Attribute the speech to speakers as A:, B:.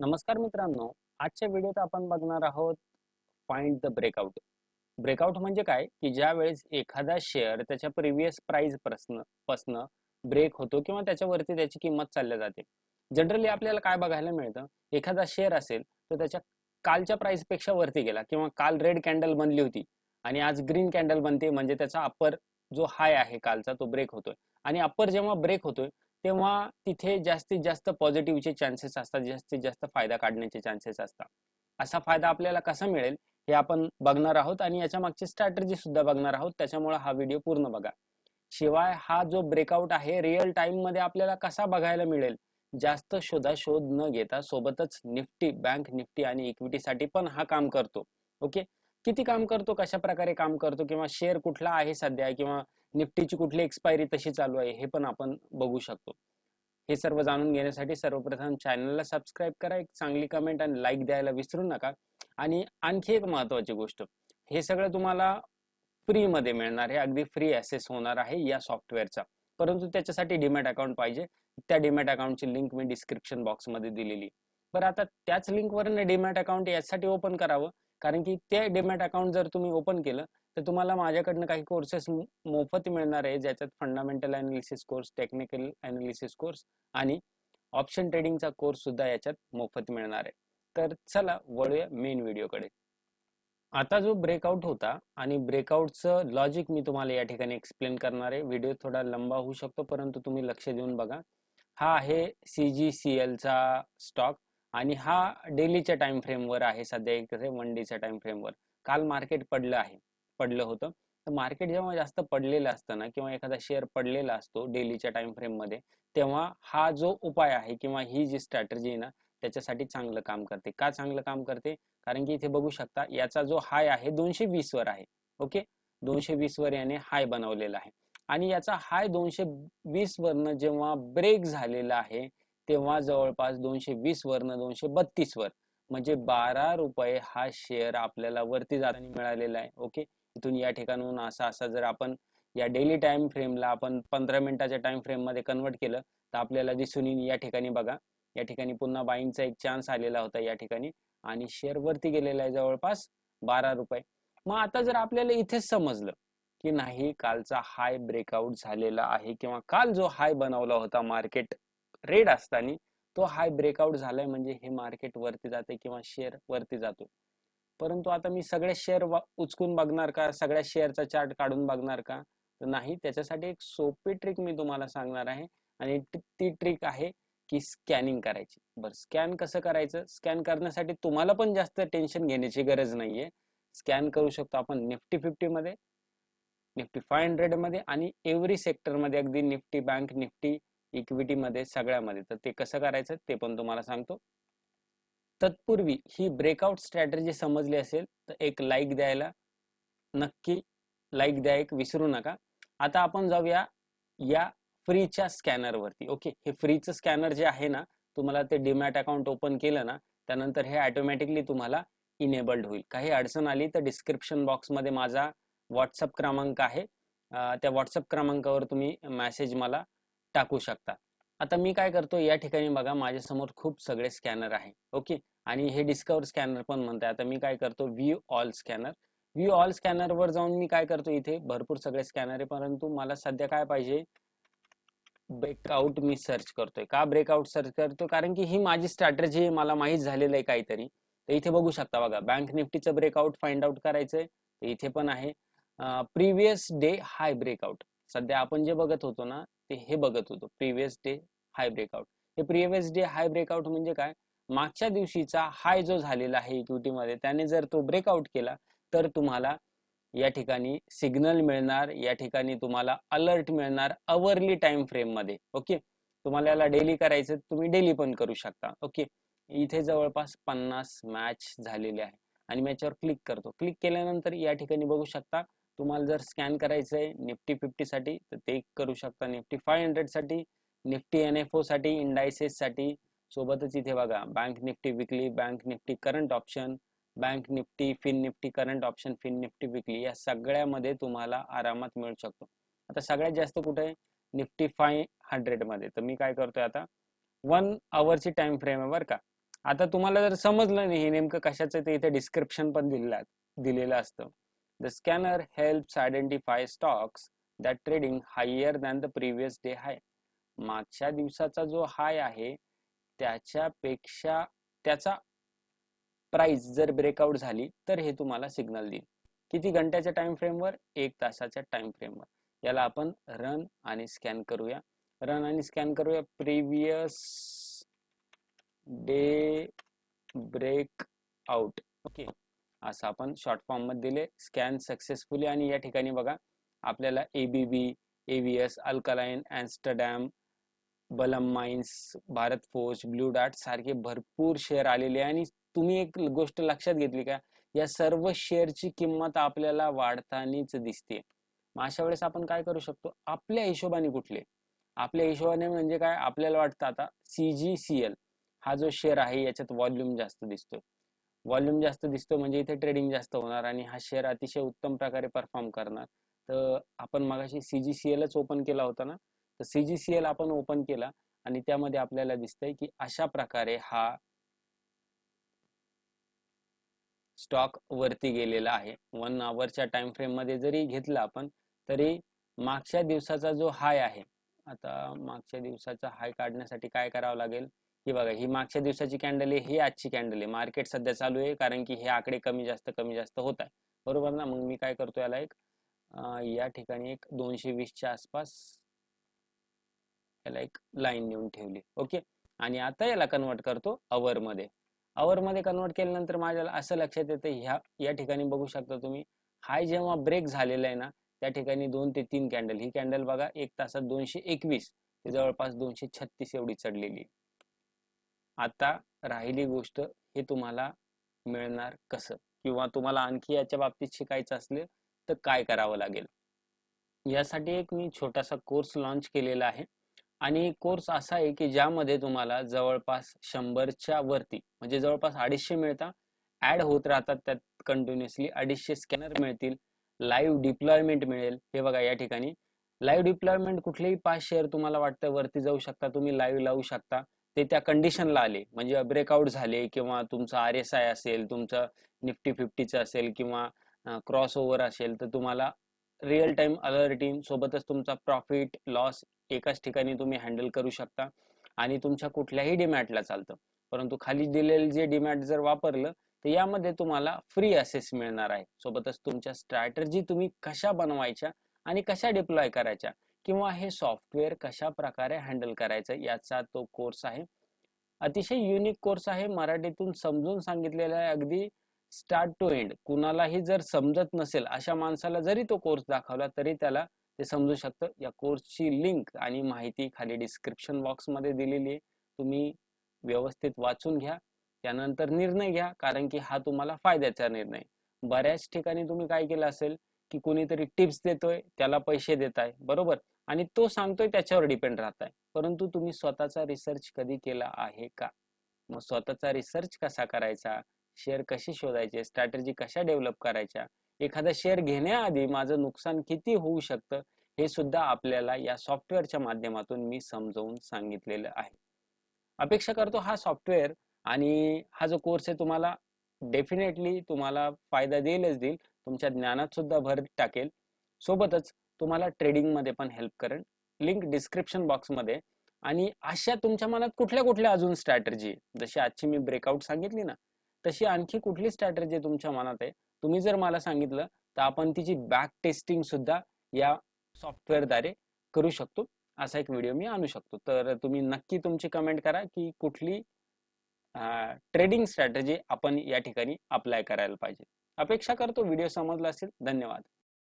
A: नमस्कार मित्रांनो आजच्या व्हिडिओत आपण बघणार आहोत फाइंड द ब्रेकआउट ब्रेकआउट म्हणजे काय? की ज्या वेळेस एखादा शेअर त्याच्या प्रिव्हियस प्राइस प्रश्न ब्रेक होतो किंवा त्याच्यावरती त्याची किंमत चालल्या जाते. जनरली आपल्याला काय बघायला मिळतं? एखादा शेअर असेल तर त्याच्या कालच्या प्राइसपेक्षा वरती गेला किंवा काल रेड कॅन्डल बनली होती आणि आज ग्रीन कॅन्डल बनते म्हणजे त्याचा अप्पर जो हाय आहे कालचा तो ब्रेक होतोय. आणि अप्पर जेव्हा ब्रेक होतोय तेव्हा तिथे जास्तीत जास्त पॉझिटिव्हचे चान्सेस असतात जास्तीत जास्त फायदा काढण्याचे चान्सेस असतात. असा फायदा आपल्याला कसा मिळेल हे आपण बघणार आहोत आणि याच्या मागची स्ट्रॅटर्जी सुद्धा बघणार आहोत. त्याच्यामुळे हा व्हिडिओ पूर्ण बघा. शिवाय हा जो ब्रेकआउट आहे रिअल टाइममध्ये आपल्याला कसा बघायला मिळेल जास्त शोधाशोध न घेता सोबतच निफ्टी बँक निफ्टी आणि इक्विटीसाठी पण हा काम करतो. ओके किती काम करतो कशा प्रकारे काम करतो किंवा शेअर कुठला आहे सध्या किंवा निफ्टीची कुठली एक्सपायरी तशी चालू आहे हे पण आपण बघू शकतो. हे सर्व जाणून घेण्यासाठी सर्वप्रथम चॅनलला सबस्क्राईब करा एक चांगली कमेंट आणि लाईक द्यायला विसरू नका. आणि आणखी एक महत्वाची गोष्ट हे सगळं तुम्हाला फ्री मध्ये मिळणार आहे अगदी फ्री ऍसेस होणार आहे या सॉफ्टवेअरचा परंतु त्याच्यासाठी डीमॅट अकाउंट पाहिजे. त्या डीमॅट अकाउंटची लिंक मी डिस्क्रिप्शन बॉक्समध्ये दिलेली. बरं आता त्याच लिंकवर डीमॅट अकाउंट यासाठी ओपन करावं कारण की ते डीमॅट अकाउंट जर तुम्ही ओपन केलं तर तुम्हाला माझ्याकडनं काही कोर्सेस मोफत मिळणार आहे ज्याच्यात fundamental analysis course technical analysis course आणि ऑप्शन ट्रेडिंगचा कोर्स सुद्धा याच्यात मोफत मिळणार आहे. तर चला वळूया मेन व्हिडिओकडे आता जो ब्रेकआउट होता आणि ब्रेकआउटचं लॉजिक मी तुम्हाला या ठिकाणी एक्सप्लेन करणार आहे. व्हिडिओ थोडा लंबा होऊ शकतो परंतु तुम्ही लक्ष देऊन बघा. हा आहे सी जी सी एलचा स्टॉक आणि हा डेलीच्या टाइम फ्रेमवर आहे सध्या एक वन डेच्या टाइम फ्रेमवर काल मार्केट पडलं आहे. पडलं होतं. तर मार्केट जेव्हा जास्त पडलेलं असतं ना किंवा एखादा शेअर पडलेला असतो डेलीच्या टाइम फ्रेममध्ये तेव्हा हा जो उपाय आहे किंवा ही जी स्ट्रॅटर्जी आहे ना त्याच्यासाठी चांगलं काम करते. का चांगलं काम करते? कारण की इथे बघू शकता याचा जो हाय आहे दोनशे वीस वर आहे. ओके? दोनशे वीस वर याने हाय बनवलेला आहे. आणि याचा हाय दोनशे वीस वरनं जेव्हा ब्रेक झालेला आहे तेव्हा जवळपास दोनशे वीस वरनं दोनशे बत्तीस वर म्हणजे बारा रुपये हा शेअर आपल्याला वरती जाताना मिळालेला आहे ओके इथून या ठिकाणून असा असा जर आपण या डेली टाइम फ्रेमला आपण पंधरा मिनिटाच्या टाइम फ्रेममध्ये कन्वर्ट केलं तर आपल्याला दिसून येईल या ठिकाणी बघा. या ठिकाणी पुन्हा बाईंगचा एक चान्स आलेला होता या ठिकाणी. आणि शेअर वरती गेलेला आहे जवळपास बारा रुपये. मग आता जर आपल्याला इथेच समजलं की नाही कालचा हाय ब्रेकआउट झालेला आहे किंवा काल जो हाय बनवला होता मार्केट रेड असताना तो हाय ब्रेकआउट झालाय म्हणजे हे मार्केट वरती जाते किंवा शेअर वरती जातो. परंतु आता मी सगळे शेअर उचकून बघणार का? सगळ्या शेअरचा चार्ट काढून बघणार का? तर नाही त्याच्यासाठी एक सोपी ट्रिक मी तुम्हाला सांगणार आहे. आणि ती ट्रिक आहे की स्कॅनिंग करायची. बरं स्कॅन कसं करायचं? स्कॅन करण्यासाठी तुम्हाला पण जास्त टेन्शन घेण्याची गरज नाहीये. स्कॅन करू शकतो आपण निफ्टी फिफ्टी मध्ये निफ्टी फाय हंड्रेडमध्ये आणि एव्हरी सेक्टरमध्ये. अगदी निफ्टी बँक निफ्टी इक्विटी मध्ये सगळ्यामध्ये. तर ते कसं करायचं ते पण तुम्हाला सांगतो. तत्पूर्वी ही ब्रेकआउट स्ट्रॅटर्जी समजली असेल तर एक लाईक द्यायला नक्की लाईक द्या एक विसरू नका. आता आपण जाऊया या फ्रीच्या स्कॅनर वरती ओके हे फ्रीचं स्कॅनर जे आहे ना तुम्हाला ते डीमॅट अकाउंट ओपन केलं ना त्यानंतर हे ऑटोमॅटिकली तुम्हाला इनेबल्ड होईल. काही अडचण आली तर डिस्क्रिप्शन बॉक्समध्ये माझा व्हॉट्सअप क्रमांक आहे. त्या व्हॉट्सअप क्रमांकावर तुम्ही मॅसेज मला टाकू शकता. आता मी काय करतो या ठिकाणी बघा माझ्यासमोर खूप सगळे स्कॅनर आहे ओके? आणि हे डिस्कवर स्कॅनर पण म्हणताय. आता मी काय करतो view all scanner. View all scanner वर जाऊन मी काय करतो इथे भरपूर सगळे स्कॅनर आहे परंतु मला सध्या काय पाहिजे? ब्रेकआउट मी सर्च करतोय. का ब्रेकआउट सर्च करतो? कारण की ही माझी स्ट्रॅटर्जी मला माहीत झालेलं आहे काहीतरी. तर इथे बघू शकता बघा बँक निफ्टीचं ब्रेकआउट फाइंड आउट करायचंय तर इथे पण आहे. Previous day high breakout. सध्या आपण जे बघत होतो ना ते हे बघत होतो. Previous day high breakout. हे प्रिव्हियस डे हाय ब्रेकआउट म्हणजे काय? मागच्या दिवशीचा हाय जो झालेला आहे इक्विटी मध्ये त्याने जर तो ब्रेकआउट केला तर तुम्हाला या ठिकाणी सिग्नल मिळणार या ठिकाणी तुम्हाला अलर्ट मिळणार अवरली टाइम फ्रेममध्ये ओके? तुम्हाला याला डेली करायचं तुम्ही डेली पण करू शकता ओके? इथे जवळपास पन्नास मॅच झालेले आहे. आणि मी याच्यावर क्लिक करतो. क्लिक केल्यानंतर या ठिकाणी बघू शकता तुम्हाला जर स्कॅन करायचं आहे निफ्टी फिफ्टी साठी तर ते करू शकता निफ्टी फाय हंड्रेडसाठी निफ्टी एन एफ ओ साठी इंडायसेस साठी. सोबतच इथे बघा bank Nifty weekly bank Nifty current option bank Nifty fin Nifty current option fin Nifty weekly या सगळ्यामध्ये तुम्हाला आरामात मिळू शकतो. आता सगळ्यात जास्त कुठे आहे? निफ्टी फाय हंड्रेडमध्ये. तर मी काय करतोय आता? वन आवरची टाइम फ्रेम आहे बरं का. आता तुम्हाला जर समजलं नाही हे नेमकं कशाचं ते इथे डिस्क्रिप्शन पण दिलेलं दिलेलं असतं. The scanner helps identify stocks that trading higher than the previous day high मागच्या दिवसाचा जो हाय आहे त्याच्यापेक्षा त्याचा प्राइस जर ब्रेकआउट झाली तर हे तुम्हाला सिग्नल देईल. किती घंट्याच्या टाइम फ्रेमवर एक तासाच्या टाइम फ्रेमवर याला आपण रन आणि स्कॅन करूया. रन आणि स्कॅन करूया. Previous day break out okay असं आपण शॉर्ट फॉर्ममध्ये दिले. स्कॅन सक्सेसफुली आणि या ठिकाणी बघा आपल्याला एबीबी एव्हीएस अल्कलाईन ॲम्स्टरडॅम बलम mines Bharat force Blue Dart सारखे भरपूर शेअर आलेले आणि तुम्ही एक गोष्ट लक्षात घेतली का? या सर्व शेअरची किंमत आपल्याला वाढतानीच दिसते मग अशा वेळेस आपण काय करू शकतो? आपल्या हिशोबाने कुठले? आपल्या हिशोबाने म्हणजे काय? आपल्याला वाटतं आता सी जी सी एल हा जो शेअर आहे याच्यात व्हॉल्यूम जास्त दिसतो व्हॉल्यूम जास्त दिसतो म्हणजे इथे ट्रेडिंग जास्त होणार आणि हा शेअर अतिशय उत्तम प्रकारे परफॉर्म करणार. तर आपण मगाशी सी जी सी एलच ओपन केला होता ना? तर सी जी सी एल आपण ओपन केला आणि त्यामध्ये आपल्याला दिसतंय की अशा प्रकारे हा स्टॉक वरती गेलेला आहे. वन आवरच्या टाइम फ्रेममध्ये जरी घेतला आपण तरी मागच्या दिवसाचा जो हाय आहे आता मागच्या दिवसाचा हाय काढण्यासाठी काय करावं लागेल? ही बघा ही मागच्या दिवसाची कॅन्डल आहे ही आजची कॅन्डल आहे. मार्केट सध्या चालू आहे कारण की हे आकडे कमी जास्त कमी जास्त होत आहे बरोबर ना? मग मी काय करतो याला एक या ठिकाणी एक दोनशे वीसच्या आसपास याला एक लाईन नेऊन ठेवली. ओके आणि आता याला कन्वर्ट करतो अवर मध्ये. अवर मध्ये कन्वर्ट केल्यानंतर माझ्याला असं लक्षात येतं ह्या या ठिकाणी बघू शकता तुम्ही हाय जेव्हा ब्रेक झालेला आहे ना त्या ठिकाणी दोन ते तीन कॅन्डल ही कॅन्डल बघा एक तासात दोनशे एकवीस ते जवळपास दोनशे छत्तीस एवढी चढलेली आता राहिली गोष्ट हे तुम्हाला मिळणार कसं? किंवा तुम्हाला आणखी याच्या बाबतीत शिकायचं असले तर काय करावं लागेल? यासाठी एक मी छोटासा कोर्स लॉन्च केलेला आहे. आणि कोर्स असा आहे की ज्यामध्ये तुम्हाला जवळपास शंभरच्या वरती म्हणजे जवळपास अडीचशे मिळता ऍड होत राहतात त्यात कंटिन्युअसली अडीचशे स्कॅनर मिळतील लाईव्ह डिप्लॉयमेंट मिळेल. हे बघा या ठिकाणी. लाईव्ह डिप्लॉयमेंट कुठलेही पाच शेअर तुम्हाला वाटतं वरती जाऊ शकता तुम्ही लाईव्ह लावू शकता. ते त्या कंडिशनला आले. म्हणजे ब्रेकआउट झाले किंवा तुमचं आर एस आय असेल तुमचं निफ्टी फिफ्टीचं असेल किंवा क्रॉस ओव्हर असेल तर तुम्हाला रिअल टाइम अलर्टिंग सोबतच तुमचा प्रॉफिट लॉस एकाच ठिकाणी तुम्ही हँडल करू शकता आणि तुमच्या कुठल्याही डिमॅटला चालतं. परंतु खाली दिलेलं जे डिमॅट जर वापरलं तर यामध्ये तुम्हाला फ्री असेस मिळणार आहे. सोबतच तुमच्या स्ट्रॅटर्जी तुम्ही कशा बनवायच्या आणि कशा डिप्लॉय करायच्या किंवा हे सॉफ्टवेअर कशा प्रकारे हँडल करायचं याचा तो कोर्स आहे. अतिशय युनिक कोर्स आहे. मराठीतून समजून सांगितलेला आहे. अगदी स्टार्ट टू एंड. कुणालाही जर समजत नसेल अशा माणसाला जरी तो कोर्स दाखवला तरी त्याला ते समजू शकतं. या कोर्सची लिंक आणि माहिती खाली डिस्क्रिप्शन बॉक्समध्ये दिलेली आहे. तुम्ही व्यवस्थित वाचून घ्या. त्यानंतर निर्णय घ्या कारण की हा तुम्हाला फायद्याचा निर्णय. बऱ्याच ठिकाणी तुम्ही काय केलं असेल की कोणीतरी टिप्स देतोय त्याला पैसे देत आहे बरोबर? आणि तो सांगतोय त्याच्यावर डिपेंड राहत आहे परंतु तुम्ही स्वतःचा रिसर्च कधी केला आहे का? मग स्वतःचा रिसर्च कसा करायचा? शेअर कसे शोधायचे? स्ट्रॅटेजी कशा डेव्हलप करायच्या? एखादा शेअर घेण्याआधी माझं नुकसान किती होऊ शकतं? हे सुद्धा आपल्याला या सॉफ्टवेअरच्या माध्यमातून मी समजावून सांगितलेलं आहे. अपेक्षा करतो हा सॉफ्टवेअर आणि हा जो कोर्स आहे तुम्हाला डेफिनेटली तुम्हाला फायदा देईलच देईल. तुमच्या ज्ञानात सुद्धा भर टाकेल. सोबतच तुम्हाला ट्रेडिंगमध्ये पण हेल्प करेल. लिंक डिस्क्रिप्शन बॉक्समध्ये आणि अशा तुमच्या मनात कुठल्या कुठल्या अजून स्ट्रॅटर्जी जशी आजची मी ब्रेकआउट सांगितली ना तशी आणखी कुठली स्ट्रॅटर्जी तुमच्या मनात आहे? तुम्ही जर मला सांगितलं तर आपण तिची बॅक टेस्टिंग सुद्धा या सॉफ्टवेअरद्वारे करू शकतो. असा एक व्हिडिओ मी आणू शकतो. तर तुम्ही नक्की तुमची कमेंट करा की कुठली ट्रेडिंग स्ट्रॅटर्जी आपण या ठिकाणी अप्लाय करायला पाहिजे. अपेक्षा करतो व्हिडिओ समजला असेल. धन्यवाद.